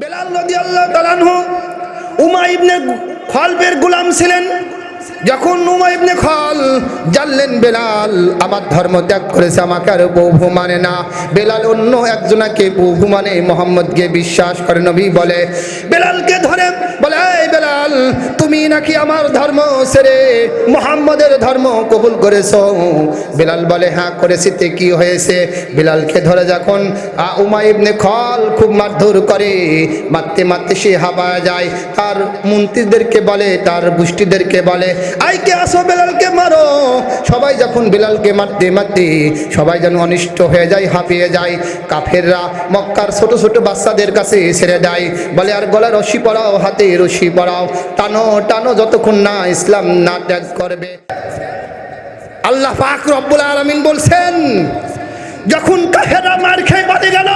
বেলাল নদী আল্লাহ উমা ইবনে খলবের গুলাম ছিলেন। যখন উমা ইবনে খল জানলেন বেলাল, আমার ধর্ম ত্যাগ করেছে, আমাকে আর প্রভু মানে না। বেলাল অন্য একজনাকে বহু মানে মোহাম্মদকে বিশ্বাস করে, নবী বলে, বেলালকে ধরে বলে বেলাল, তুমি নাকি আমার ধর্ম সেরে মোহাম্মদের ধর্ম কবুল করেছ? বেলাল বলে হ্যাঁ করেছি, তে কি হয়েছে? বেলালকে ধরে যখন উমা ইবনে খল খুব মারধর করে, মারতে মারতে সে হাবা যায়। তার মন্ত্রীদেরকে বলে, তার গোষ্ঠীদেরকে বলে আইকে আসো বেলালকে মারো। সবাই যখন বেলালকে মারতে মারতে সবাই যেন অনিষ্ট হয়ে যায়, হাঁপিয়ে যায়, কাফেররা মক্কার ছোট ছোট বাচ্চাদের কাছে ছেড়ে দেয়। বলে, আর গলা রশি পড়াও হাতে রশি পড়াও টানো টানো যতক্ষণ না ইসলাম না ত্যাগ করবে। আল্লাহ পাক রব্বুল আলামিন বলছেন, যখন কাফেররা মার খেয়ে বাদে গেল,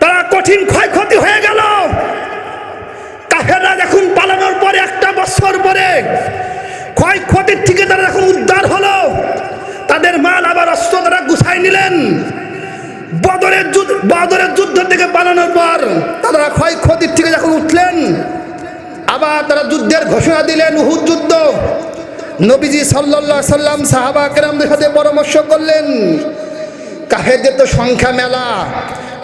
তারা কঠিন ক্ষয়ক্ষতি হয়ে গেল কাফেররা যখন পালানোর পরে একটা বছর পরে ক্ষয়ক্ষতির থেকে তারা যখন উদ্ধার হলো। তাদের মাল আবার অস্ত্র তারা গুছাই নিলেন। বদরের যুদ্ধ বদরের যুদ্ধ থেকে পালানোর পর তারা ক্ষয়ক্ষতির থেকে যখন উঠলেন, আবার তারা যুদ্ধের ঘোষণা দিলেন উহুদ যুদ্ধ। নবীজি আলাইহি সাল্লাম সাহাবা কেরামদের সাথে পরামর্শ করলেন কাহেদের তো সংখ্যা মেলা,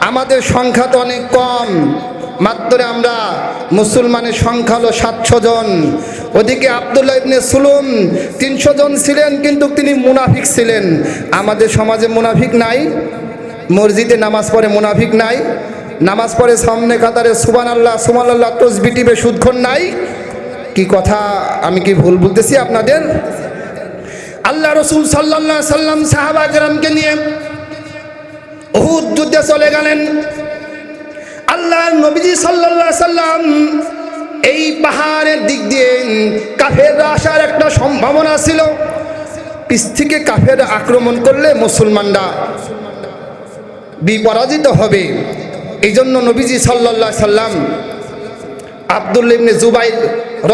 আমাদের সংখ্যা তো অনেক কম। মাত্র আমরা মুসলমানের সংখ্যা হলো সাতশো জন। ওদিকে আবদুল্লাহ ইবনে সুলুম তিনশো জন ছিলেন, কিন্তু তিনি মুনাফিক ছিলেন। আমাদের সমাজে মুনাফিক নাই, মসজিদে নামাজ পড়ে মুনাফিক নাই, নামাজ পড়ে সামনে কাতারে সুবান আল্লাহ সুমান আল্লাহ তসবি টিপে সুদক্ষণ নাই। কি কথা, আমি কি ভুল বলতেছি আপনাদের? আল্লাহ রসুল সাল্লাহ সাল্লাম সাহাবা গ্রামকে নিয়ে উহুদ যুদ্ধে চলে গেলেন। আল্লাহ নবীজি সাল্লাহ সাল্লাম এই পাহাড়ের দিক দিয়ে কাফের আসার একটা সম্ভাবনা ছিল। পিছ থেকে কাফের আক্রমণ করলে মুসলমানরা বিপরাজিত হবে। এই জন্য নবীজি সাল্লাহ সাল্লাম আব্দুল ইবনে জুবাইর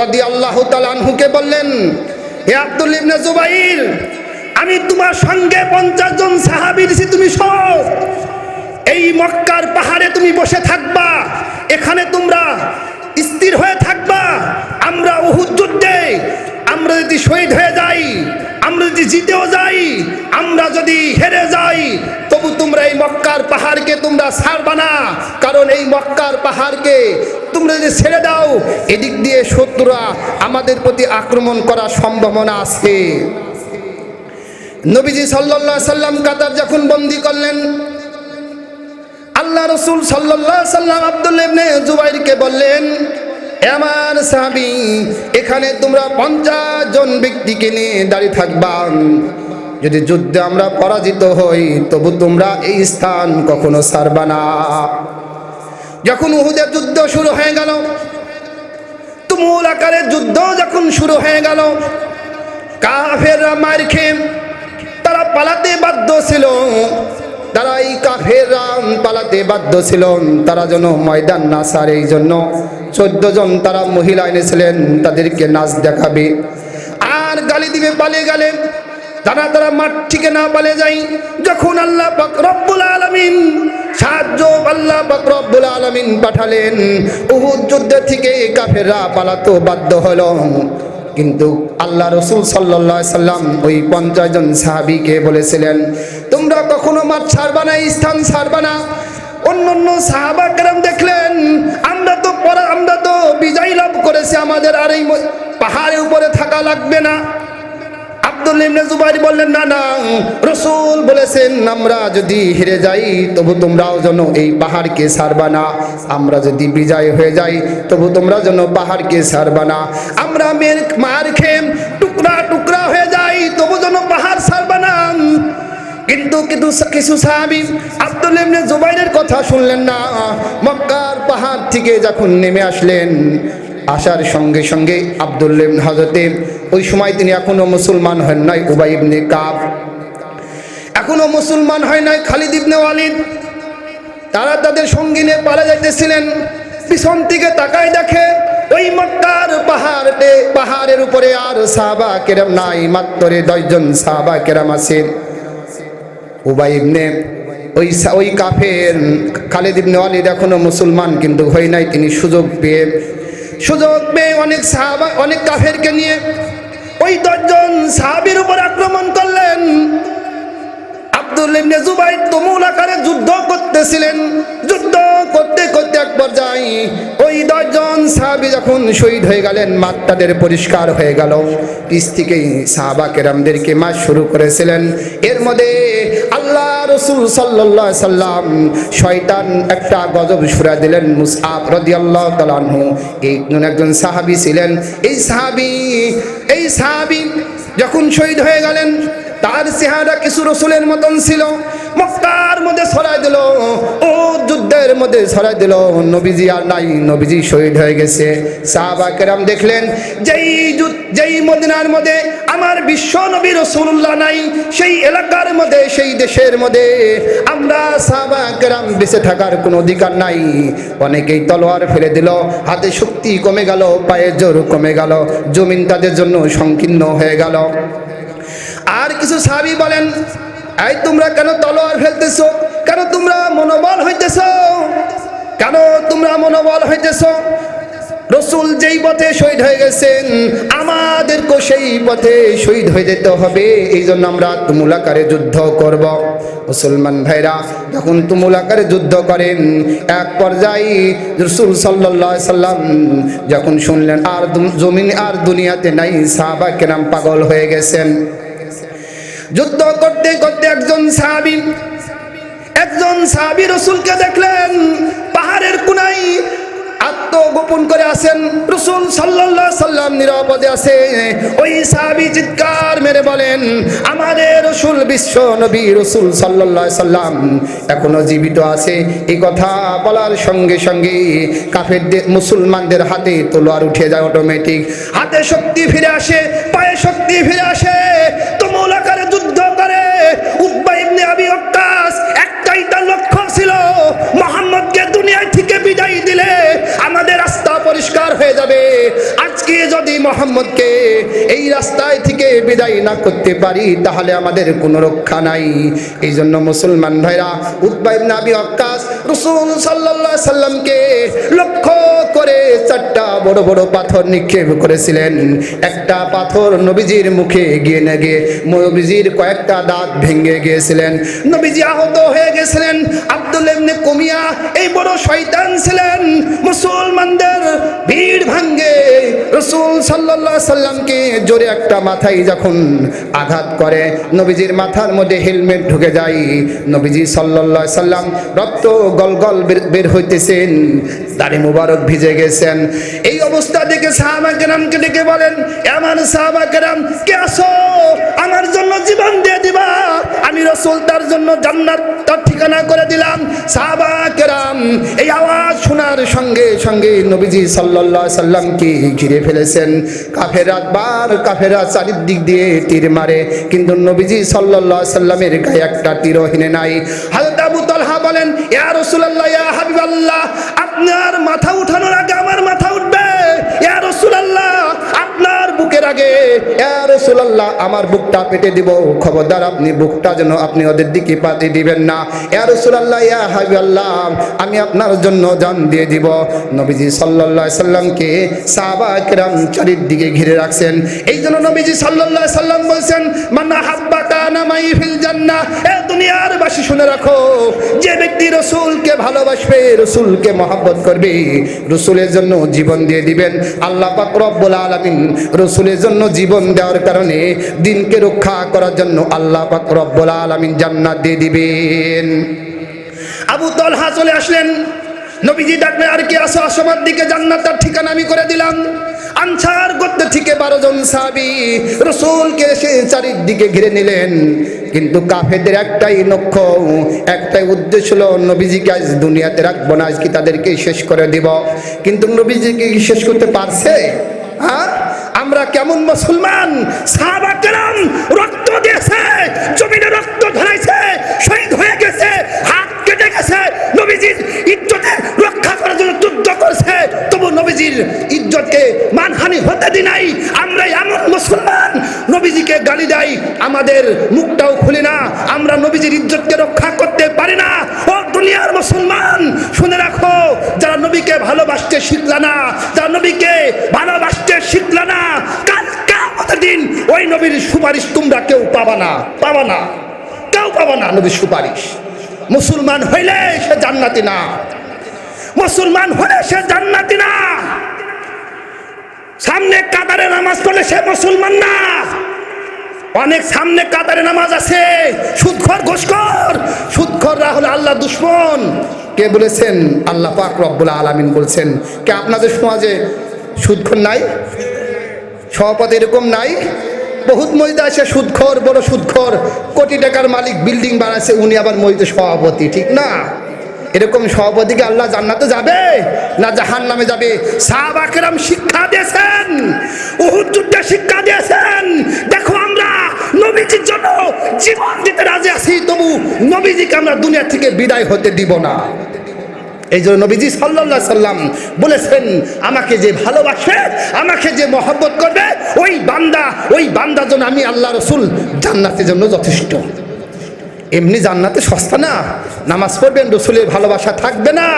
রদি আল্লাহ তালানহুকে বললেন হে আব্দুল ইবনে জুবাইর, আমি তোমার সঙ্গে পঞ্চাশ জন সাহাবি তুমি সব এই মক্কার পাহাড়ে তুমি বসে থাকবা, এখানে তোমরা স্থির হয়ে থাকবা। আমরা উহুদ যুদ্ধে, আমরা যদি শহীদ হয়ে যাই, আমরা যদি জিতেও যাই, আমরা যদি হেরে যাই, তবু তোমরা এই মক্কার পাহাড়কে তোমরা ছাড়বা না। কারণ এই মক্কার পাহাড়কে তোমরা যদি ছেড়ে দাও, এদিক দিয়ে শত্রুরা আমাদের প্রতি আক্রমণ করার সম্ভাবনা আছে নবীজি সাল্লাল্লাহু সাল্লাম কাতার যখন বন্দি করলেন আল্লাহ রসুল সাল্লাহ সাল্লাম আব্দুল ইবনে জুবাইরকে বললেন, "এ আমার সাহাবি, এখানে তোমরা পঞ্চাশ জন ব্যক্তিকে নিয়ে দাঁড়িয়ে থাকবা। যদি যুদ্ধে আমরা পরাজিত হই, তবু তোমরা এই স্থান কখনো ছাড়বা না। যখন উহুদের যুদ্ধ শুরু হয়ে গেল, তুমুল আকারের যুদ্ধ যখন শুরু হয়ে গেল, কাফেররা মার খেয়ে তারা পালাতে বাধ্য ছিল। তারা এই কাফের রাম পালাতে বাধ্য ছিল তারা যেন ময়দান না সার এই জন্য চোদ্দ জন তারা মহিলা এনেছিলেন, তাদেরকে নাচ দেখাবে। আর গালি দিবে, পালিয়ে গেলে। তারা তারা মাঠ থেকে না পালে যাই যখন আল্লাহ রব্বুল আলামিন সাহায্য আল্লাহ রব্বুল আলামিন পাঠালেন, উহুদ যুদ্ধ থেকে কাফেররা পালাতো বাধ্য হলো। কিন্তু আল্লাহ রসুল সাল্লাহ সাল্লাম ওই পঞ্চাশ জন সাহাবিকে বলেছিলেন তোমরা কখনো মাঠ ছাড়বা না, স্থান ছাড়বা না। অন্য অন্য সাহাবা কেরাম দেখলেন, আমরা তো পরা আমরা তো বিজয় লাভ করেছি, আমাদের আর এই পাহাড়ের উপরে থাকা লাগবে না। আব্দুল বললেন, না না, রসুল বলেছেন, আমরা যদি হেরে যাই, তবু তোমরাও যেন এই পাহাড়কে আমরা যদি বিজয় হয়ে যাই, তবু তোমরা যেন পাহাড়কে আমরা মের মার খেয়ে টুকরা টুকরা হয়ে যাই, তবু যেন পাহাড় ছাড়বা না। কিন্তু কিন্তু কিছু সাহাবি আব্দুল ইবনে জুবাইরের কথা শুনলেন না। মক্কার পাহাড় থেকে যখন নেমে আসলেন, আসার সঙ্গে সঙ্গে আবদুল্লেম হজরতে ওই সময় তিনি এখনও মুসলমান হন নাই, উবাই ইবনে কাব। এখনও মুসলমান হয় নাই খালিদ ইবনে ওয়ালিদ। তারা তাদের সঙ্গী নিয়ে পালা যাইতেছিলেন। পিছন থেকে তাকায় দেখে ওই মক্কার পাহাড়ে পাহাড়ের উপরে আর সাহাবা কেরাম নাই, মাত্র দশজন সাহাবা কেরাম আছেন উবাই ইবনে, ওই ওই কাফের খালেদ ইবনে ওয়ালিদ এখনও মুসলমান কিন্তু হয় নাই, তিনি সুযোগ পেয়ে সুযোগ পেয়ে অনেক সাহাবা, অনেক কাফেরকে নিয়ে ওই দশজন সাহাবির উপর আক্রমণ করলেন। আব্দুল ইবনে জুবাইর তুমুল আকারে যুদ্ধ করতেছিলেন। যুদ্ধ করতে করতে এক পর্যায়ে ওই দশজন সাহাবী যখন শহীদ হয়ে গেলেন মাঠ তাদের পরিষ্কার হয়ে গেল। পিস থেকেই সাহাবা কেরামদেরকে মাস শুরু করেছিলেন। এর মধ্যে আল্লাহ রসুল আলাইহি সাল্লাম শয়তান একটা গজব সুরা দিলেন, মুসআব রাদিয়াল্লাহু তাআলা আনহু। এই একজন সাহাবী ছিলেন। এই সাহাবী এই সাহাবী যখন শহীদ হয়ে গেলেন তার চেহারা কিছু রসুলের মতন ছিল। মক্কার মধ্যে ছড়াই দিল ও যুদ্ধের মধ্যে ছড়াই দিল। নবীজি আর নাই, নবীজি শহীদ হয়ে গেছে। সাহাবা কেরাম দেখলেন, যেই যেই মদিনার মধ্যে আমার বিশ্ব নবী রসুল্লাহ নাই, সেই এলাকার মধ্যে, সেই দেশের মধ্যে আমরা সাহাবা কেরাম বেঁচে থাকার কোনো অধিকার নাই। অনেকেই তলোয়ার ফেলে দিল, হাতে শক্তি কমে গেল পায়ের জোর কমে গেল, জমিন তাদের জন্য সংকীর্ণ হয়ে গেল। আর কিছু সাহাবি বলেন, এই তোমরা কেন তলোয়ার ফেলতেছো? কেন তোমরা মনোবল হইতেছ? কেন তোমরা মনোবল হইতেছ? রসুল যেই পথে শহীদ হয়ে গেছেন, আমাদেরকেও সেই পথে শহীদ হয়ে যেতে হবে। এই জন্য আমরা তুমুলাকারে যুদ্ধ করব। মুসলমান ভাইরা, যখন তুমুলাকারে যুদ্ধ করেন, এক পর্যায়ে রসুল সাল্লাহ সাল্লাম যখন শুনলেন, আর জমিন আর দুনিয়াতে নাই, সাহাবা কেরাম পাগল হয়ে গেছেন। যুদ্ধ করতে করতে একজন সাহাবি একজন সাহাবি রসুলকে দেখলেন, পাহাড়ের কোনায় আত্মগোপন করে আছেন রসুল সাল্লাল্লাহু সাল্লাম নিরাপদে আছে ওই সাহাবি চিৎকার মেরে বলেন, আমাদের রসুল বিশ্ব নবী রসুল সাল্লাল্লাহু সাল্লাম এখনও জীবিত আছে। এই কথা বলার সঙ্গে সঙ্গে কাফেরদের, মুসলমানদের হাতে তলোয়ার উঠে যায় অটোমেটিক। হাতে শক্তি ফিরে আসে, পায়ে শক্তি ফিরে আসে। তুমুল দুনিয়া থেকে বিদায় দিলে আমাদের রাস্তা পরিষ্কার হয়ে যাবে। আজকে যদি মোহাম্মদকে এই রাস্তায় থেকে বিদায় না করতে পারি, তাহলে আমাদের কোনো রক্ষা নাই। এই জন্য মুসলমান ভাইরা উদ্বা ইবনে আবি ওয়াক্কাস রাসূল সাল্লাল্লাহু আলাইহি সাল্লামকে লক্ষ্য করে চারটা বড় বড় পাথর নিক্ষেপ করেছিলেন। একটা পাথর নবীজির মুখে গিয়ে না গিয়ে নবীজির কয়েকটা দাঁত ভেঙে গিয়েছিলেন। নবীজি আহত হয়ে গেছিলেন। আব্দুল ইবনে কুমিয়া এই বড় শয়তান ছিলেন। মুসলমানদের ভিড় ভাঙ্গে রসুল আলাইহি সাল্লামকে জোরে একটা মাথায় যখন আঘাত করে, নবীজির মাথার মধ্যে হেলমেট ঢুকে যায়। নবীজি আলাইহি সাল্লাম রক্ত গল গল বের- হইতেছেন, দাড়ি মুবারক ভিজে গেছেন। এই অবস্থা দেখে সাহাবা কেরামকে ডেকে বলেন, এমন সাহাবা কেরাম কে আসো আমার জন্য জীবন দিয়ে দিবা। আমি রসুল তার জন্য জান্নাত তার ঠিকানা করে দিলাম। সাহাবা কেরাম এই আওয়াজ শোনার সঙ্গে সঙ্গে নবীজি সাল্লামকে ঘিরে ফেলেছেন? কাফেরা বার কাফেরা চারিদিক দিয়ে তীর মারে, কিন্তু নবীজি সাল্লাহ সাল্লামের গায়ে একটা তীরও হিনে নাই। হযরত আবু তালহা বলেন হাবিবাল্লাহ, আপনার মাথা উঠানোর আগে আমার মাথা বুকের আগে, ইয়া আমার বুকটা পেটে দিব। খবরদার, আপনি বুকটা যেন আপনি ওদের দিকে পাতে দিবেন না। ইয়া রাসূলুল্লাহ, ইয়া হাবিবাল্লাহ, আমি আপনার জন্য জান দিয়ে দিব। নবীজি আলাইহি সাল্লামকে সাহাবা কিরাম চারিদিকে ঘিরে রাখছেন। এই জন্য নবীজি সাল্লাহ সাল্লাম বলছেন, মান হাব্বা কানা মাই ফিল জান্নাহ। এ দুনিয়ার বাসী শুনে রাখো, যে ব্যক্তি রসুলকে ভালোবাসবে, রসুলকে মহাব্বত করবে, রসুলের জন্য জীবন দিয়ে দিবেন। আল্লাহ পাক রব্বুল আলামিন রসুলের জন্য জীবন দেওয়ার কারণে দিনকে রক্ষা করার জন্য আল্লাহ রব্বুল আলামিন জান্নাত দিয়ে দিবেন। আবু তলহা চলে আসলেন। নবীজি ডাকলে আর কি আসো আসমার দিকে, জান্নাতার ঠিকানা আমি করে দিলাম। আনসার করতে থেকে বারো জন সাবি রসুলকে এসে চারিদিকে ঘিরে নিলেন। কিন্তু কাফেদের একটাই লক্ষ্য, একটাই উদ্দেশ্য হলো, নবীজিকে আজ দুনিয়াতে রাখব না, আজকে তাদেরকে শেষ করে দিব। কিন্তু নবীজিকে শেষ করতে পারছে? আমরা কেমন মুসলমান? সাহাবা রক্ত দিয়েছে, জমিনে রক্ত ধরাইছে শহীদ হয়ে গেছে, হাত কেটে গেছে, নবীজির ইজ্জতে করার জন্য যুদ্ধ করছে, তবু নবীজির ইজ্জতকে মানহানি হতে দি নাই। আমরা এমন মুসলমান। নবীজিকে গালি দেয়, আমাদের মুখটাও খুলি না। আমরা নবীজির ইজ্জতকে রক্ষা করতে পারি না। ও দুনিয়ার মুসলমান, শুনে রাখো, যারা নবীকে ভালোবাসতে শিখলা না, যারা নবীকে ভালোবাসতে শিখলা না, কাল কিয়ামতের দিন ওই নবীর সুপারিশ তোমরা কেউ পাবা না পাবা না। কেউ পাবা না নবীর সুপারিশ। মুসলমান হইলে সে জান্নাতি না। মুসলমান হলে সে জান্নাতি না। সামনে কাতারে নামাজ পড়লে সে মুসলমান না। অনেক সামনে কাতারে নামাজ আছে, সুদখর, ঘুষখর। সুদখররা হলো আল্লাহ দুশ্মন। কে বলেছেন? আল্লাহ পাক রব্বুল আলামিন বলছেন, কে আপনাদের সমাজে সুদখর নাই? সভাপতি এরকম নাই? বহুত মহিলা আছে, সুদখর, বড় সুদখর। কোটি টাকার মালিক, বিল্ডিং বানাচ্ছে উনি আবার মহিলা সভাপতি, ঠিক না? এরকম সভাপতিকে আল্লাহ জান্নাতে যাবে, না জাহান নামে যাবে সাহাবাকেরাম শিক্ষা দিয়েছেন, উহুদ যুদ্ধে শিক্ষা দিয়েছেন। দেখো আমরা নবীজির জন্য জীবন দিতে রাজি আছি, তবু নবীজিকে আমরা দুনিয়া থেকে বিদায় হতে দিব না। এই জন্য নবীজি সাল্লাল্লাহু সাল্লাম বলেছেন, আমাকে যে ভালোবাসে, আমাকে যে মহব্বত করবে, ওই বান্দা, ওই বান্দার জন্য আমি আল্লাহ রসুল, জান্নাতের জন্য যথেষ্ট। এমনি জান্নাতে সস্তা না। নামাজ পড়বেন, রসুলের ভালোবাসা থাকবে না।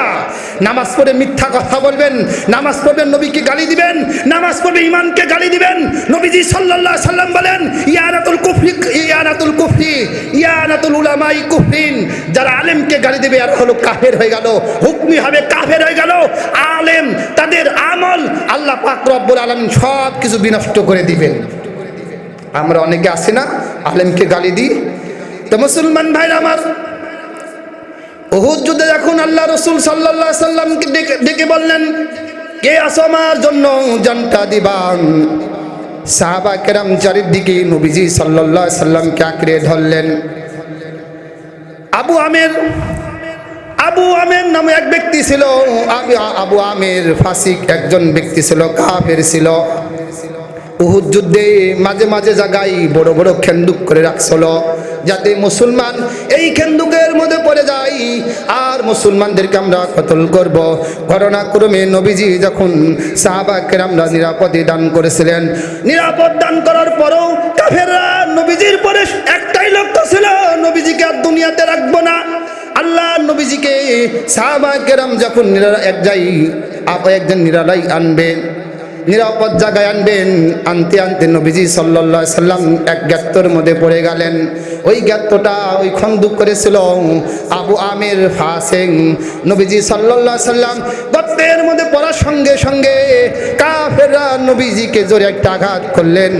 নামাজ পড়ে মিথ্যা কথা বলবেন, নামাজ পড়বেন, নবীকে গালি দিবেন, নামাজ পড়বে ইমানকে গালি দিবেন। নবীজি সাল্লাল্লাহু সাল্লাম বলেন ইয়ানাতুল কুফরি ইয়ানাতুল কুফরি ইয়ানাতুল উলামাই কুফরিন। যারা আলেমকে গালি দেবে আর হলো কাফের হয়ে গেল, হুকমি হবে, কাফের হয়ে গেল। আলেম, তাদের আমল আল্লাহ পাক রব্বুল আলামিন সব কিছু বিনষ্ট করে দিবেন। আমরা অনেকে আছি না, আলেমকে গালি দিই তো মুসলমান ভাইরা আমার, উহুদ যুদ্ধে যখন আল্লাহ রসুল সাল্লাল্লাহু সাল্লামকে ডেকে বললেন, কে আসো আমার জন্য জানটা দিবান সাহাবা কেরাম চারিদিকে নবীজি সাল্লাল্লাহু সাল্লামকে আঁকড়ে ধরলেন। আবু আমের আবু আমের নামে এক ব্যক্তি ছিল, আবু- আবু আমের ফাসিক একজন ব্যক্তি ছিল, কাফের ছিল। উহুদ যুদ্ধে মাঝে মাঝে জায়গায় বড় বড় খেন্দুক করে রাখছিল। যাতে মুসলমান এই খেন্দুকের মধ্যে পড়ে যায়। আর মুসলমানদেরকে আমরা কতল করব? ঘটনাক্রমে নবীজি যখন সাহাবা কেরামরা নিরাপদে দান করেছিলেন, নিরাপদ দান করার পরও কাফেররা নবীজির পরে একটাই লক্ষ্য ছিল, নবীজিকে আর দুনিয়াতে রাখব না। আল্লাহ নবীজিকে সাহাবা কেরাম যখন এক যাই আপ একজন নিরালাই আনবেন নিরাপদ জায়গায় আনবেন। আনতে আনতে নবীজি আলাইহি সাল্লাম এক গাত্তর মধ্যে পড়ে গেলেন। ওই গাত্তটা ওই খন্দুক করেছিল। আবু আমির ফাসেং। নবীজি আলাইহি সাল্লাম গর্তের মধ্যে পড়ার সঙ্গে সঙ্গে কাফেররা নবীজিকে জোরে একটা আঘাত করলেন।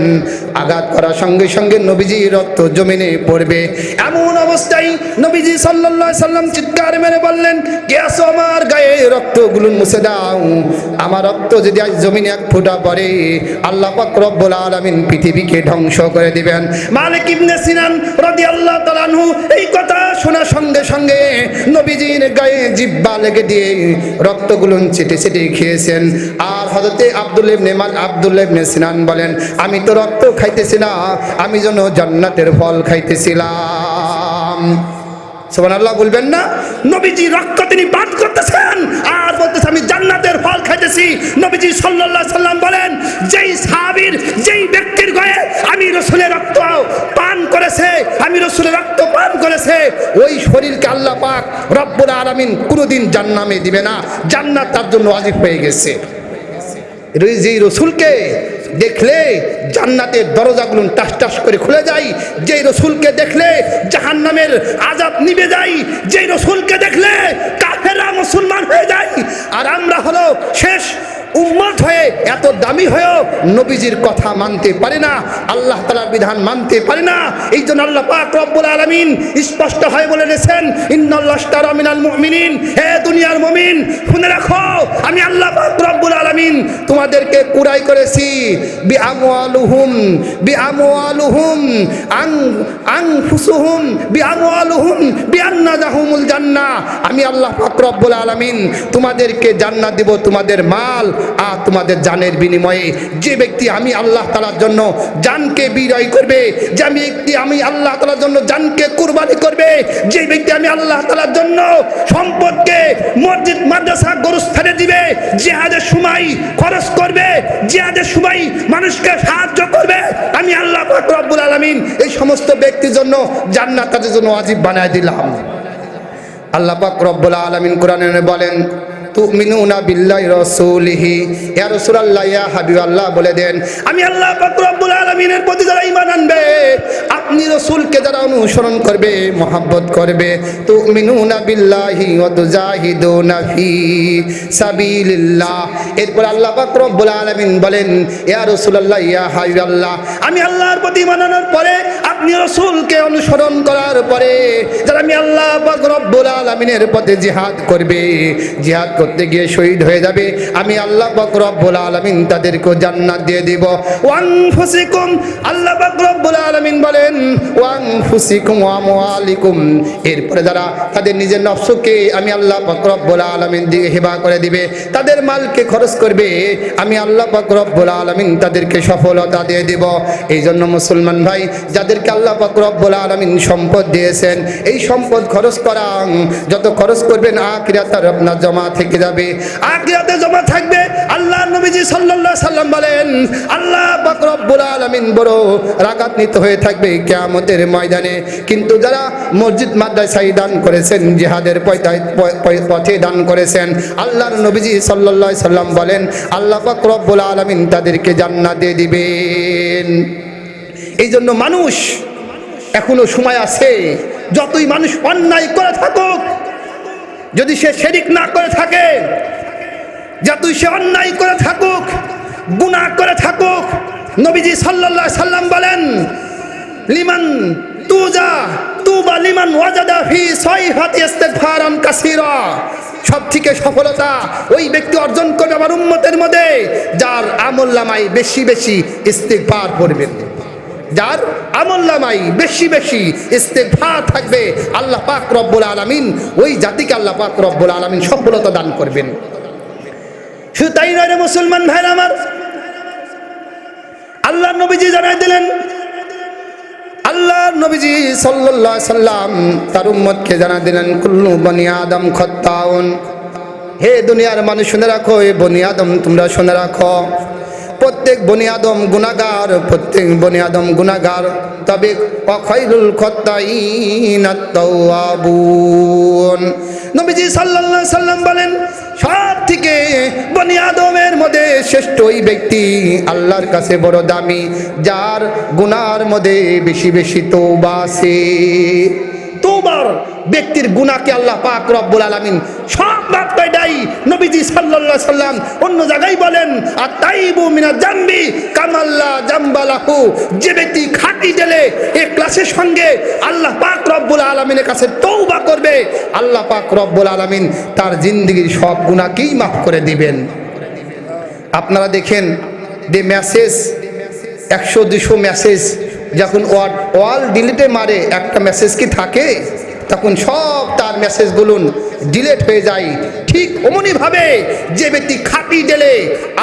আঘাত করার সঙ্গে সঙ্গে নবীজি রক্ত জমিনে পড়বে। এমন অবস্থায় নবীজি আলাইহি সাল্লাম চিৎকার মেরে বললেন, কে আসো আমার গায়ে রক্তগুলো মুছে দাও। আমার রক্ত যদি আজ জমিনে এক ফোঁটা পড়ে আল্লাহ পাক রব্বুল আলামিন পৃথিবীকে ধ্বংস করে দিবেন। মালিক ইবনে সিনান রাদিয়াল্লাহু তাআলা আনহু এই কথা শোনার সঙ্গে সঙ্গে নবীজির গায়ে জিব্বা লেগে দিয়ে রক্তগুলো চেটে চেটে খেয়েছেন। আর হযরতে আব্দুল ইবনে মাল, আব্দুল ইবনে সিনান বলেন, আমি তো রক্ত খাইতেছি না, আমি যেন জান্নাতের ফল খাইতেছিলাম। সুবহানাল্লাহ বলবেন না, নবীজি রক্ত তিনি পাঠ করতেছেন। আর বলতেছে, আমি জান্নাতের ফল খাইতেছি। নবীজি আলাইহি সাল্লাম বলেন, যেই সাহাবীর, যেই ব্যক্তির গায়ে আমি রসুলের রক্ত পান করেছে, আমি রসুলের রক্ত পান করেছে, ওই শরীরকে আল্লাহ পাক রব্বুল আলামিন কোনোদিন জান্নামে দিবে না। জান্নাত তার জন্য ওয়াজিব হয়ে গেছে। যেই রসুলকে দেখলে জান্নাতের দরজাগুলো টাস টাস করে খুলে যাই যেই রসুলকে দেখলে জাহান্নামের আজাব নিবে যাই যেই রসুলকে দেখলে কাফেরা মুসলমান হয়ে যাই আর আমরা হলো শেষ উম্মত হয়ে এত দামি হয়েও নবীজির কথা মানতে পারে না, আল্লাহ তালার বিধান মানতে পারে না এই জন্য আল্লাহ পাক রব্বুল আলামিন স্পষ্ট হয় বলে দিয়েছেন ইন্নাল্লাহতারা মিনাল মুমিনিন, হে দুনিয়ার মুমিন, শুনে রাখো, আমি আল্লাহ পাক রব্বুল আলামিন তোমাদেরকে কুরাই করেছি বি আমওয়ালুহুম বি আমওয়ালুহুম আং আনফুসুহুম বি আমওয়ালুহুম বি আন্নাজাহুমুল জান্নাহ, আমি আল্লাহ পাক রব্বুল আলামিন তোমাদেরকে জান্নাত দিব, তোমাদের মাল আর তোমাদের জানের বিনিময়ে যে ব্যক্তি আমি আল্লাহ তালার জন্য জানকে বিজয় করবে, যে ব্যক্তি আমি আল্লাহ তালার জন্য জানকে কুরবানি করবে, যে ব্যক্তি আমি আল্লাহ তালার জন্য সম্পদকে মসজিদ, মাদ্রাসা গরুস্থানে দিবে জেহাদের সময় খরচ করবে জেহাদের সময় মানুষকে সাহায্য করবে, আমি আল্লাহ রব্বুল আলামিন এই সমস্ত ব্যক্তির জন্য জান্নাত তাদের জন্য ওয়াজিব বানায় দিলাম। আল্লাহ পাক রব্বুল আলামিন কোরআনে বলেন তুমিনুনা বিল্লাহি রাসূলিহি। ইয়া রাসূলুল্লাহ, ইয়া হাবিবাল্লাহ, বলে দেন, আমি আল্লাহ পাক রব্বুল আলামিনের প্রতি যারা ঈমান আনবে, আপনি রাসূলকে যারা অনুসরণ করবে, মহব্বত করবে, তুমিনুনা বিল্লাহি ওয়া তুজাহিদুনা ফি সাবিলিল্লাহ। এরপর আল্লাহ পাক রব্বুল আলামিন বলেন, ইয়া রাসূলুল্লাহ, ইয়া হাবিবাল্লাহ, আমি আল্লাহর প্রতি ঈমান আনার পরে আপনি রাসূলকে অনুসরণ করার পরে যারা আমি আল্লাহ পাক রব্বুল আলামিনের পথে জিহাদ করবে, জিহাদ করতে গিয়ে শহীদ হয়ে যাবে, আমি আল্লাহ পাক রব্বুল আলামিন তাদেরকে জান্নাত দিয়ে দিব। ওয়াং ফুসিকুম আল্লাহ পাক রব্বুল আলামিন বলেন ওয়াং ফুসিকুম ওয়া আমওয়ালিকুম। এরপরে যারা তাদের নিজের নফসকে আমি আল্লাহ পাক রব্বুল আলামিন দিয়ে হেবা করে দিবে, তাদের মালকে খরচ করবে, আমি আল্লাহ পাক রব্বুল আলামিন তাদেরকে সফলতা দিয়ে দিব। এই জন্য মুসলমান ভাই, যাদেরকে আল্লাহ পাক রব্বুল আলামিন সম্পদ দিয়েছেন। এই সম্পদ খরচ করা, যত খরচ করবেন আখিরাতার আপনার জমা থেকে যাবে। আখিরাতে জমা থাকবে আল্লাহ নবীজি সাল্লাল্লাহু সাল্লাম বলেন, আল্লাহ পাক রব্বুল আলামিন বড় রাগান্বিত হয়ে থাকবে কিয়ামতের ময়দানে। কিন্তু যারা মসজিদ, মাদ্রাসায় দান করেছেন, জিহাদের পথে দান করেছেন, আল্লাহর নবীজি সাল্লাল্লাহু সাল্লাম বলেন, আল্লাহ পাক রব্বুল আলামিন তাদেরকে জান্নাত দিয়ে দিবেন। এই জন্য মানুষ এখনও সময় আছে, যতই মানুষ অন্যায় করে থাকুক, যদি সে শেরিক না করে থাকে, যতই সে অন্যায় করে থাকুক, গুনাহ করে থাকুক, নবীজি আলাইহি সাল্লাম বলেন, লিমান তুজা, তুবা লিমান ওয়াজাদা ফি সাইহাতি ইস্তিগফারান কাসীরা। সব থেকে সফলতা ওই ব্যক্তি অর্জন করবে আমার উম্মতের মধ্যে, যার আমল্লামাই বেশি বেশি ইস্তিগফার পড়বেন। যার আমল্লামাই বেশি বেশি ইস্তেফা থাকবে আল্লাহ পাক রব্বুল আলামিন, ওই জাতিকে আল্লাহ পাক রব্বুল আলামিন সফলতা দান করবেন। শুধু তাই নয় মুসলমান ভাইরা আমার আল্লাহ নবীজি জানাই দিলেন আল্লাহ নবীজি সাল্লাল্লাহু সাল্লাম তার উম্মতকে জানা দিলেন, কুল্লু বনি আদম খত্তাউন। হে দুনিয়ার মানুষ শুনে রাখো, হে বনি আদম, তোমরা শুনে রাখো। প্রত্যেক বনি আদম গুনাগার প্রত্যেক বনি আদম গুনাগার তবে অখৈরুল নবীজি সাল্লাল্লাহু সাল্লাম বলেন, সব থেকে বনি আদমের মধ্যে শ্রেষ্ঠ ওই ব্যক্তি আল্লাহর কাছে বড় দামি, যার গুনার মধ্যে বেশি বেশি তৌবা আছে। তোবার ব্যক্তির গুণাকে আল্লাহ পাক রব্বুল আলামিন সব করে দেয়। নবীজি আলাইহি সাল্লাম অন্য জায়গায় বলেন আর তাইবু মিনা জাম্বি কামাল্লা জাম্বালাহু যে ব্যক্তি খাঁটি দিলে এই ক্লাসের সঙ্গে আল্লাহ পাক রব্বুল আলামিনের কাছে তৌবা করবে, আল্লাহ পাক রব্বুল আলামিন তার জিন্দগির সব গুনাহকেই মাফ করে দিবেন। আপনারা দেখেন, যে মেসেজ, একশো দুশো মেসেজ, যখন ওয়াল ডিলিটে মারে, একটা মেসেজ কি থাকে? তখন সব তার মেসেজগুলো ডিলেট হয়ে যায়। ঠিক অমনিভাবে যে ব্যক্তি খাটি জেলে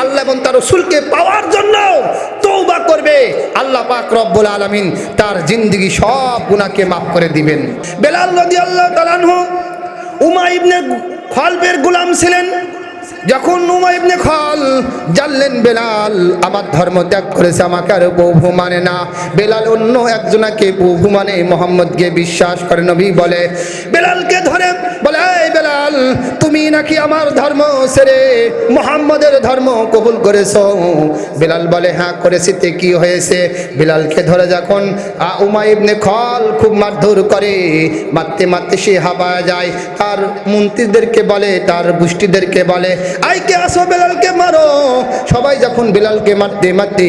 আল্লাহ এবং তার রসুলকে পাওয়ার জন্য তৌবা করবে, আল্লাহ পাক রব্বুল আলমিন তার জিন্দগি সব গুণাকে মাফ করে দিবেন। বেলাল রাদিয়াল্লাহু আল্লাহ উমা ইবনে খলবের গুলাম ছিলেন। যখন নুমা ইবনে খল জানলেন বেলাল আমার ধর্ম ত্যাগ করেছে আমাকে আর প্রভু মানে না। বেলাল অন্য একজনাকে প্রভু মানে মোহাম্মদকে বিশ্বাস করে নবী বলে বেলালকে ধরে বলে বেলাল তুমি নাকি আমার ধর্ম ছেড়ে মোহাম্মদের ধর্ম কবুল করেছ? বেলাল বলে হ্যাঁ করেছি তে কি হয়েছে? বেলালকে ধরে যখন আ, উমা ইবনে খল খুব মারধর করে মারতে মারতে সে হাবা যায়। তার মন্ত্রীদেরকে বলে তার গোষ্ঠীদেরকে বলে আইকে আসো বেলালকে মারো। সবাই যখন বেলালকে মারতে মারতে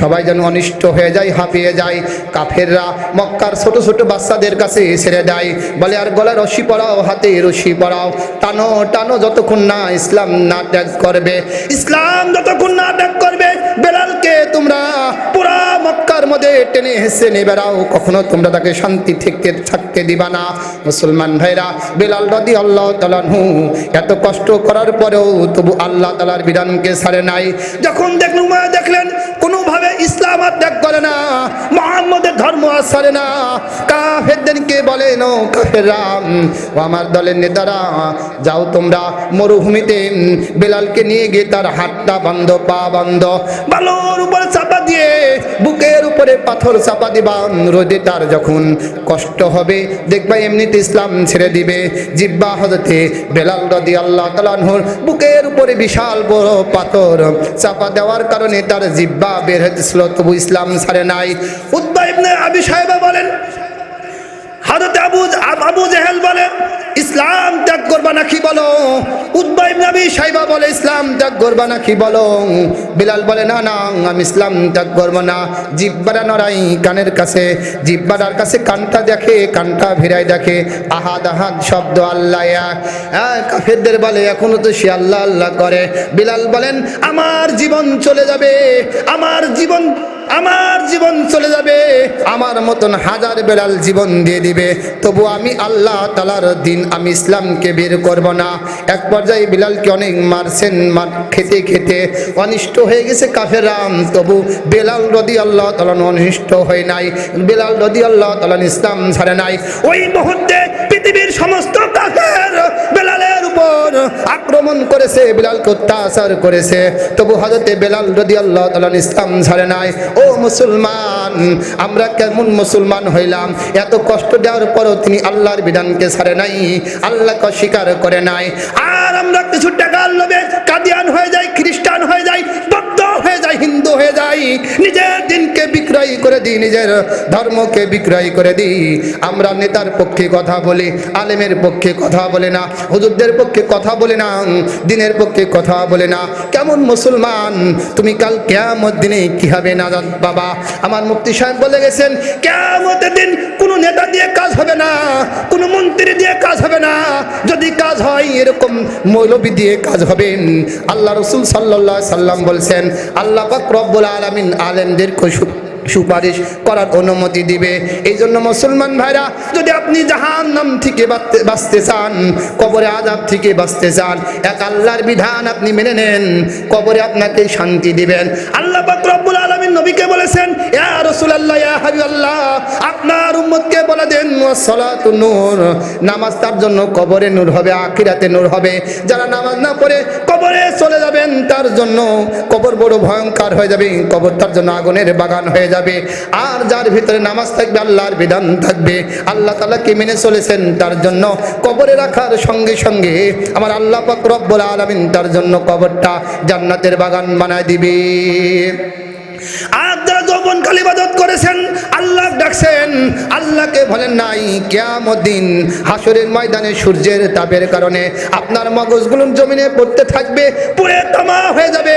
সবাই যেন অনিষ্ট হয়ে যায়, হাঁপিয়ে যায়। কাফেররা মক্কার ছোট ছোট বাচ্চাদের কাছে ছেড়ে দেয়, বলে, আর গলায় রশি পড়াও হাতে রশি পড়াও টানো টানো যতক্ষণ না ইসলাম না ত্যাগ করবে। ইসলাম যতক্ষণ না ত্যাগ করবে, বেলালকে তোমরা পুরা মক্কার মধ্যে টেনে হেসে নেবেরাও কখনো তোমরা তাকে শান্তি থেকে থাকতে দিবা না। মুসলমান ভাইরা, বেলাল রদি আল্লাহ তালানহু এত কষ্ট করার পরেও তবু আল্লাহ তালার বিধানকে ছাড়ে নাই। যখন দেখলেন দেখলেন, কোনোভাবে ইসলাম আর ত্যাগ করে না। মোহাম্মদের ধর্ম আর না। কাফেরদেরকে বলেন ও কাফেররা ও আমার দলের নেতারা, যাও তোমরা মরুভূমিতে, বেলালকে নিয়ে গিয়ে তার হাতটা বন্ধ, পা বন্ধ, বালোর উপরে চাপা দিয়ে, বুকের উপরে পাথর চাপা দিবা। রোদে তার যখন কষ্ট হবে, দেখবা এমনিতে ইসলাম ছেড়ে দিবে। জিব্বা হজতে বেলাল রদি আল্লাহ তালানহুর বুকের উপরে বিশাল বড় পাথর চাপা দেওয়ার কারণে তার জিব্বা বের হতেছিল তবু ইসলাম ছাড়ে নাই। উদ্বা ইবনে আবি সাহেবা বলেন হাজরত আবু আবু জেহেল বলে ইসলাম ত্যাগ করবা নাকি বলো? উদ্বা ইবনে আবি সাইবা বলে ইসলাম ত্যাগ করবা নাকি বলো? বিলাল বলে না না আমি ইসলাম ত্যাগ করব না। জিব্বারা নড়াই কানের কাছে জিব্বারার কাছে কানটা দেখে কানটা ভিড়াই দেখে আহাদ আহাদ শব্দ আল্লাহ এক। হ্যাঁ, কাফেরদের বলে এখনও তো সে আল্লাহ আল্লাহ করে। বিলাল বলেন আমার জীবন চলে যাবে আমার জীবন আমার জীবন চলে যাবে, আমার মতন হাজার বেড়াল জীবন দিয়ে দিবে। তবু আমি আল্লাহ তালার দিন আমি ইসলামকে বের করব না। এক পর্যায়ে বিলালকে অনেক মারছেন, মার খেতে খেতে। অনিষ্ট হয়ে গেছে কাফেরাম তবু বেলাল রদি আল্লাহ তালান অনিষ্ট হয় নাই। বেলাল রদি আল্লাহ তালান ইসলাম ছাড়ে নাই। ওই মুহূর্তে পৃথিবীর সমস্ত কাফের বেলালের উপর আক্রমণ করেছে, বেলালকে অত্যাচার করেছে। তবু হজরতে বেলাল রদি আল্লাহ তালান ইসলাম ছাড়ে নাই। ও মুসলমান, আমরা কেমন মুসলমান হইলাম? এত কষ্ট দেওয়ার পরও তিনি আল্লাহর বিধানকে ছাড়ে নাই, আল্লাহকে অস্বীকার করে নাই। আর আমরা কিছু টাকার লোভে কাদিয়ান হয়ে যাই, খ্রিস্টান হয়ে যাই হিন্দু হয়ে যাই, নিজের দিনকে বিক্রয় করে দিই, নিজের ধর্মকে বিক্রয় করে দিই। আমরা নেতার পক্ষে কথা বলি, আলেমের পক্ষে কথা বলে না, হুজুরদের পক্ষে কথা বলে না, দিনের পক্ষে কথা বলে না। কেমন মুসলমান? তুমি কাল কেয়ামত দিনে কি হবে না বাবা? আমার মুফতি সাহেব বলে গেছেন কেয়ামতের দিন কোনো নেতা দিয়ে কাজ হবে না, কোনো মন্ত্রী দিয়ে কাজ হবে না। যদি কাজ হয়, এরকম মৌলবী দিয়ে কাজ হবে আল্লাহ রসুল সাল্লাহ সাল্লাম বলছেন, আল্লাহ পাক রব্বুল আলমিন আলেমদের সু- সুপারিশ করার অনুমতি দিবে। এই জন্য মুসলমান ভাইরা, যদি আপনি জাহান নাম থেকে বাঁচতে- চান, কবরে আজাব থেকে বাঁচতে চান, এক আল্লাহর বিধান আপনি মেনে নেন, কবরে আপনাকে শান্তি দিবেন। আল্লাহ রব্বুল নবীকে বলেছেন, ইয়া রাসূলুল্লাহ, ইয়া হাবিবাল্লাহ, আপনার উম্মতকে বলে দেন সালাতু নূর। নামাজ তার জন্য কবরে নূর হবে, আখিরাতে নূর হবে। যারা নামাজ না পড়ে কবরে চলে যাবেন, তার জন্য কবর বড় ভয়ঙ্কর হয়ে যাবে, কবর তার জন্য আগুনের বাগান হয়ে যাবে। আর যার ভিতরে নামাজ থাকবে, আল্লাহর বিধান থাকবে। আল্লাহ তালাকে মেনে চলেছেন? তার জন্য কবরে রাখার সঙ্গে সঙ্গে আমার আল্লাহ পাক রব্বুল আলামিন তার জন্য কবরটা জান্নাতের বাগান বানায় দিবে। আর যারা যৌবন কালিবাদত করেছেন আল্লাহ ডাকছেন। আল্লাহকে বলেন নাই, কেয়ামত দিন হাসরের ময়দানে সূর্যের তাপের কারণে আপনার মগজগুলো জমিনে পড়তে থাকবে পুরে তামা হয়ে যাবে।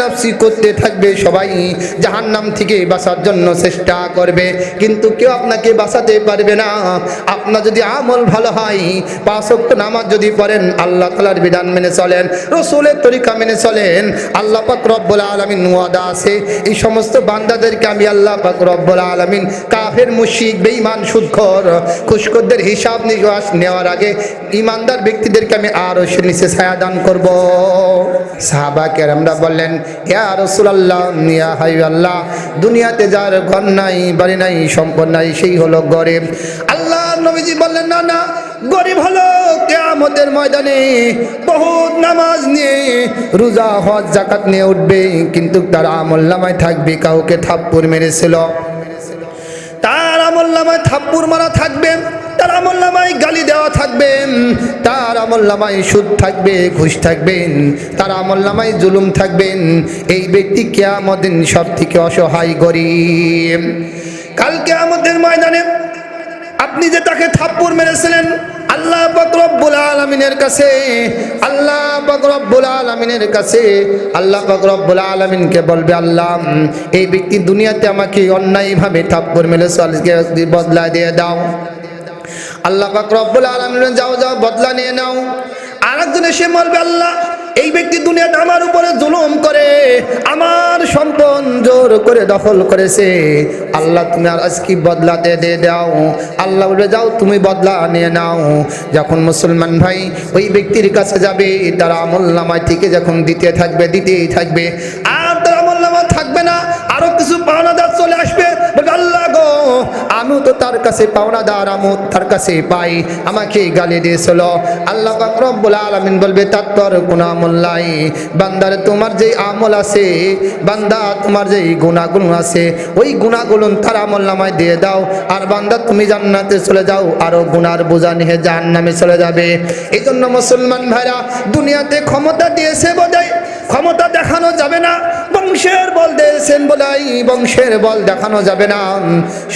নাফসি করতে থাকবে সবাই, জাহান্নাম থেকে বাঁচার জন্য চেষ্টা করবে, কিন্তু কেউ আপনাকে বাঁচাতে পারবে না। আপনার যদি আমল ভালো হয়, পাঁচ ওয়াক্ত নামাজ যদি পড়েন, আল্লাহ তালার বিধান মেনে চলেন, রসুলের তরিকা মেনে চলেন, আল্লাহ পাক রব্বুল আলমিন আছে, এই সমস্ত বান্দাদেরকে আমি আল্লাহ পাক রব্বুল আলমিন। কাফের মুশিক বেঈমান, সুদখর খুশকরদের হিসাব নিকাশ নেওয়ার আগে ইমানদার ব্যক্তিদেরকে আমি আরও সে নিচে ছায়া দান করব। সাহাবা কেরামরা বললেন, ইয়া রসুলাল্লাহ, ইয়া হাই আল্লাহ দুনিয়াতে যার ঘর নাই, বাড়ি নাই, সম্পদ নাই, সেই হলো গরিব। আল্লাহ নবীজি বললেন, না না, গরিব হলো কেয়ামতের ময়দানে বহুত নামাজ নিয়ে রোজা, হজ জাকাত নিয়ে উঠবে, কিন্তু তার আমল নামায় থাকবে, কাউকে থাপ্পুর মেরেছিল। তার আমল নামায় থাপ্পুর মারা থাকবে, তার আমল গালি দেওয়া থাকবে, তার আমল নামায় সুদ থাকবে, ঘুষ থাকবেন তার আমল জুলুম থাকবেন এই ব্যক্তি কেয়ামদিন সব থেকে অসহায়, গরিব। কালকে আমাদের ময়দানে আপনি যে তাকে থাপ্পড় মেরেছিলেন আল্লাহ বকরব্বুল আলমিনের কাছে, আল্লাহ বকরব্বুল আলমিনের কাছে, আল্লাহ বকরব্বুল আলমিনকে বলবে, আল্লাহ, এই ব্যক্তি দুনিয়াতে আমাকে অন্যায়ভাবে থাপ্পর মেলে সালকে বদলা দিয়ে দাও। আল্লাহ বকরব্বুল আলমিন যাও যাও, বদলা নিয়ে নাও। আরেকজন এসে বলবে, আল্লাহ এই ব্যক্তি দুনিয়াতে আমার উপরে জুলুম করে, আমার সম্পদ জোর করে দখল করেছে। আল্লাহ, তুমি আর আজকে বদলাতে দে দাও। আল্লাহ বলবে, যাও, তুমি বদলা নিয়ে নাও। যখন মুসলমান ভাই ওই ব্যক্তির কাছে যাবে, তারা আমল নামায় থেকে যখন দিতে থাকবে দিতেই থাকবে আমিও তো তার কাছে পাওনাদার আমও তার কাছে পাই। আমাকে গালি দিয়েছিল। আল্লাহ রব্বুল আলামিন বলবে, তার তোর কোনো আমল নাই। বান্দার তোমার যে আমল আছে, বান্দা তোমার যে গুণাগুণ আছে, ওই গুণাগুলো তার আমল নামায় দিয়ে দাও। আর বান্দা তুমি জান্নাতে চলে যাও, আরও গুনার বোঝা নিয়ে জাহান্নামে চলে যাবে। এই জন্য মুসলমান ভাইরা, দুনিয়াতে ক্ষমতা দিয়েছে বোধহয় ক্ষমতা দেখানো যাবে না, বংশের বল দিয়েছেন বোধহয়, বংশের বল দেখানো যাবে না,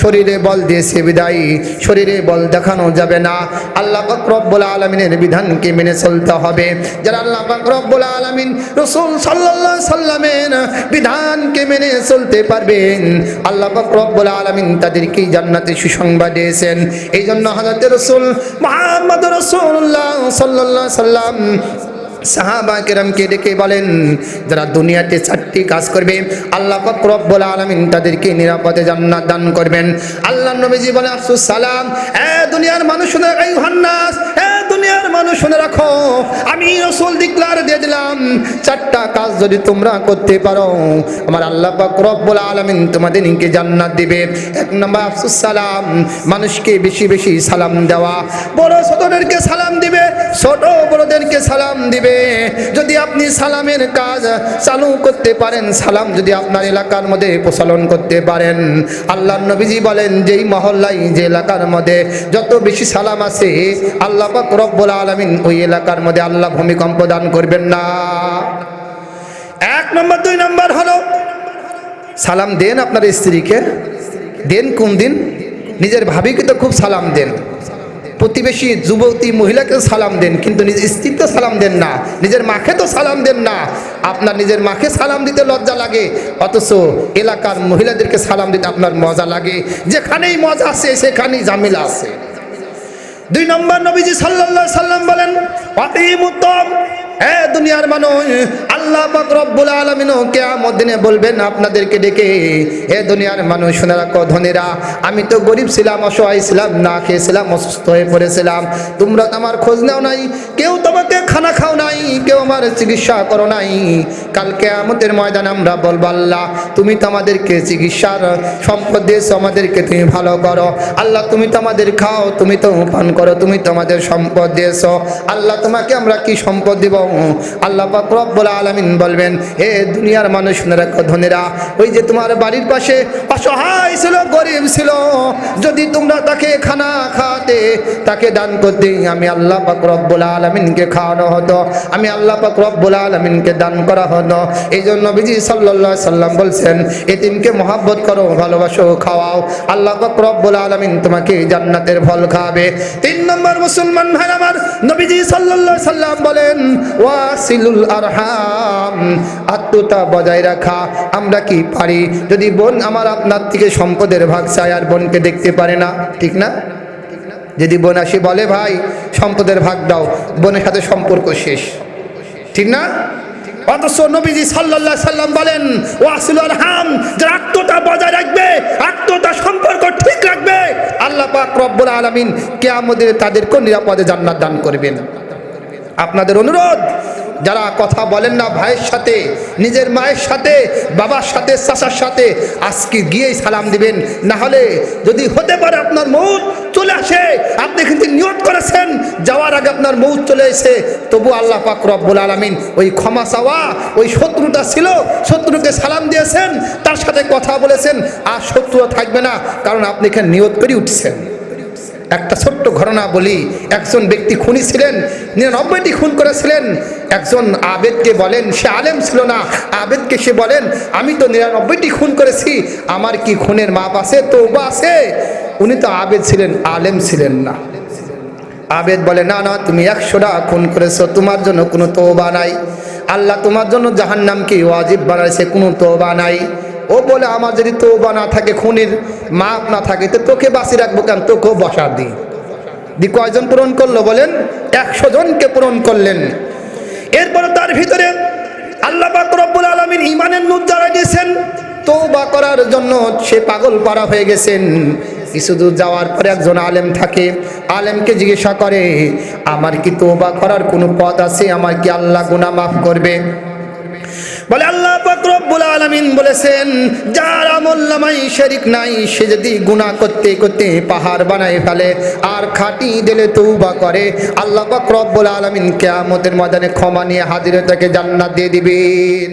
শরীরে বল দিয়েছে বিদায়, শরীরে বল দেখানো যাবে না। আল্লাহ পাক রব্বুল আলমিনের বিধানকে মেনে চলতে হবে। যারা আল্লাহ পাক রব্বুল আলমিন রসুল সাল্লাল্লাহু সাল্লামের বিধানকে মেনে চলতে পারবেন, আল্লাহ পাক রব্বুল আলমিন তাদেরকেই জান্নাতে সুসংবাদ দিয়েছেন। এই জন্য হাজরত রসুল মোহাম্মদ রসুল্লাহ সাল্লাল্লাহু সাল্লাম সাহাবা ডেকে বলেন, যারা দুনিয়াতে চারটি কাজ করবে, আল্লাহ বলে আলামিন তাদেরকে নিরাপদে জান্নাত দান করবেন। আল্লাহ নবীজি বলে আফসুস সালাম, এ দুনিয়ার মানুষ এই হন্নাস দুনিয়ার মানুষ শুনে রাখো। আমি রসুল ডিক্লার দিয়ে দিলাম, চারটা কাজ যদি তোমরা করতে পারো, আমার আল্লাহ পাক রব্বুল আলামিন তোমাদেরকে জান্নাত দিবে। এক নম্বর আফসুস, সালাম। মানুষকে বেশি বেশি সালাম দেওয়া। বড় ছোটদেরকে সালাম দিবে, ছোট বড়দেরকে সালাম দিবে। যদি আপনি সালামের কাজ চালু করতে পারেন, সালাম যদি আপনার এলাকার মধ্যে প্রচলন করতে পারেন। আল্লাহ নবীজি বলেন, যেই মহল্লায়, যে এলাকার মধ্যে যত বেশি সালাম আছে, আল্লাহ পাক রব্বুল আলামিন ওই এলাকার মধ্যে আল্লাহ ভূমিকম্প দান করবেন না। এক নম্বর, দুই নম্বর হলো, সালাম দেন আপনার স্ত্রীকে। দেন কোন দিন? নিজের ভাবিকে তো খুব সালাম দেন। প্রতিবেশী যুবতী মহিলাকে সালাম দেন, কিন্তু নিজের স্ত্রীকে সালাম দেন না। নিজের মাকে তো সালাম দেন না। আপনার নিজের মাকে সালাম দিতে লজ্জা লাগে, অথচ এলাকার মহিলাদেরকে সালাম দিতে আপনার মজা লাগে। যেখানেই মজা আছে সেখানেই ঝামেলা আছে দুই নম্বর নবীজি সাল্লাল্লাহু সাল্লাম বলেন অতিম এ দুনিয়ার মানুষ, আল্লাহ রব্বুল আলামিনও কিয়ামত দিনে বলবেন আপনাদেরকে ডেকে এ দুনিয়ার মানুষ, শুনে রাখো ধনীরা, আমি তো গরিব ছিলাম, অসহায় ছিলাম, না খেয়েছিলাম অসুস্থ হয়ে পড়েছিলাম। তোমরা তো আমার খোঁজ নাও নাই, কেউ তোমাকে খানা খাও নাই, কেউ আমার চিকিৎসা করো নাই। কালকে আমাদের ময়দান আমরা বলব, আল্লাহ, তুমি তো আমাদেরকে চিকিৎসার সম্পদ দিয়েছ, আমাদেরকে তুমি ভালো করো। আল্লাহ, তুমি তো আমাদের খাও, তুমি তো পান করো, তুমি তো আমাদের সম্পদ দিয়েছ। আল্লাহ, তোমাকে আমরা কি সম্পদ দিব? আল্লাহ পাক রব্বুল আলামিন বলবেন, হে দুনিয়ার মানুষ ধনীরা, ওই যে তোমার বাড়ির পাশে অসহায় ছিল, গরিব ছিল, যদি তোমরা তাকে খানা খাওয়াতে, তাকে দান করতে, আমি আল্লাহ পাক রব্বুল আলামিনকে খাওয়ানো হতো, আমি আল্লাহ পাক রব্বুল আলামিনকে দান করা হতো। এই জন্য বিজি আলাইহি সাল্লাম বলছেন, এতিমকে মহাব্বত করো, ভালোবাসো, খাওয়াও, আল্লাহ পাক রব্বুল আলামিন তোমাকে জান্নাতের ফল খাওয়াবে। তিন নম্বর মুসলমান ভাই আমার নবীজি আলাইহি সাল্লাম বলেন ওয়াসিলুল আরহাম, আত্মতা বজায় রাখা। আমরা কি পারি? যদি বোন আমার আপনার থেকে সম্পদের ভাগ চায় আর বোনকে দেখতে পারে না, ঠিক না? যদি বোন আসি, বলে, ভাই, সম্পদের ভাগ দাও। বোনের সাথে সম্পর্ক শেষ। ঠিক না? অথচ নবীজি আলাইহি সাল্লাম বলেন, ওয়াসিলুল আরহাম যারা আত্মতা বজায় রাখবে, আত্মতা সম্পর্ক ঠিক রাখবে, আল্লাহ পাক রব্বুল আলামিন কিয়ামতের তাদেরকে নিরাপদে জান্নাত দান করবেন। আপনাদের অনুরোধ, যারা কথা বলেন না ভাইয়ের সাথে, নিজের মায়ের সাথে, বাবার সাথে, চাচার সাথে, আজকে গিয়েই সালাম দিবেন। না হলে যদি হতে পারে আপনার মৌত চলে আসে, আপনি কিন্তু নিয়ত করেছেন, যাওয়ার আগে আপনার মৌত চলে এসে তবু আল্লাহ পাক রব্বুল আলমিন ওই ক্ষমা চাওয়া, ওই শত্রুটা ছিল, শত্রুকে সালাম দিয়েছেন, তার সাথে কথা বলেছেন, আর শত্রু থাকবে না, কারণ আপনি এখানে নিয়ত করে উঠছেন। একটা ছোট্ট ঘটনা বলি। একজন ব্যক্তি খুনি ছিলেন, নিরানব্বইটি খুন করেছিলেন। একজন আবেদকে বলেন, সে আলেম ছিল না। আবেদকে সে বলেন, আমি তো নিরানব্বইটি খুন করেছি, আমার কি খুনের মাপ আছে? তো বা আছে। উনি তো আবেদ ছিলেন, আলেম ছিলেন না। আবেদ বলে, না না, তুমি একশোটা খুন করেছ, তোমার জন্য কোনো তোবা নাই। আল্লাহ তোমার জন্য জাহান্নামকে ওয়াজিব বানাইছে, কোনো তোবা নাই। ও বলে আমার যদি তোবা না থাকে, খুনির মাপ না থাকে, তো তোকে বাঁচি রাখব কেন? তোকেও বসা দিই দি কয়জন পূরণ করল বলেন? একশো জনকে পূরণ করলেন। এরপরে তার ভিতরে আল্লাহ রব্বুল আলমিন ইমানের নূর জ্বালা দিয়েছেন তৌবা করার জন্য সে পাগল পাড়া হয়ে গেছেন। কিছু দূর যাওয়ার পরে একজন আলেম থাকে, আলেমকে জিজ্ঞাসা করে, আমার কি তৌবা করার কোনো পথ আছে? আমার কি আল্লাহ গুনাহ মাফ করবে? বলে আল্লাহ পাকরবুল আলমিন বলেছেন, যার আমল্লামাই শরিক নাই, সে যদি গুণা করতে করতে পাহাড় বানায় ফেলে আর খাটি দিলে তৌবা করে, আল্লাহ পাকরবুল আলমিন কিয়ামতের ময়দানে ক্ষমা নিয়ে হাজিরে তাকে জান্নাত দিয়ে দিবেন।